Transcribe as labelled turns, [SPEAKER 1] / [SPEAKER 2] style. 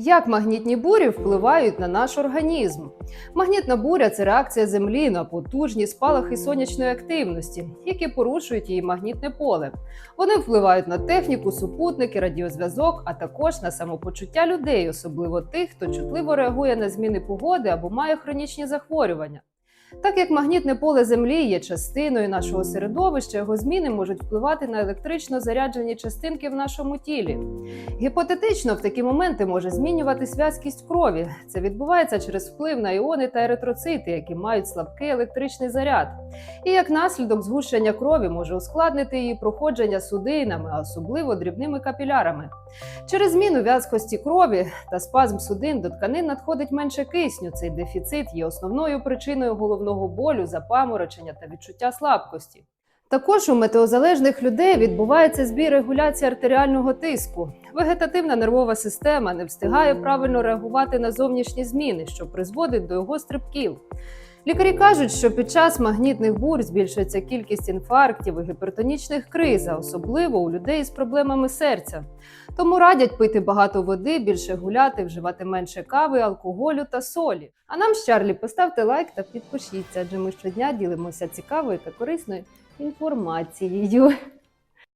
[SPEAKER 1] Як магнітні бурі впливають на наш організм? Магнітна буря це реакція Землі на потужні спалахи сонячної активності, які порушують її магнітне поле. Вони впливають на техніку, супутники, радіозв'язок, а також на самопочуття людей, особливо тих, хто чутливо реагує на зміни погоди або має хронічні захворювання. Так як магнітне поле Землі є частиною нашого середовища, його зміни можуть впливати на електрично заряджені частинки в нашому тілі. Гіпотетично в такі моменти може змінюватись в'язкість крові. Це відбувається через вплив на іони та еритроцити, які мають слабкий електричний заряд. І як наслідок згущення крові може ускладнити її проходження судинами, особливо дрібними капілярами. Через зміну в'язкості крові та спазм судин до тканин надходить менше кисню. Цей дефіцит є основною причиною головного болю, запаморочення та відчуття слабкості. Також у метеозалежних людей відбувається збій регуляції артеріального тиску. Вегетативна нервова система не встигає правильно реагувати на зовнішні зміни, що призводить до його стрибків. Лікарі кажуть, що під час магнітних бурь збільшується кількість інфарктів і гіпертонічних криз, а особливо у людей з проблемами серця. Тому радять пити багато води, більше гуляти, вживати менше кави, алкоголю та солі. А нам з Чарлі поставте лайк та підпишіться, адже ми щодня ділимося цікавою та корисною інформацією.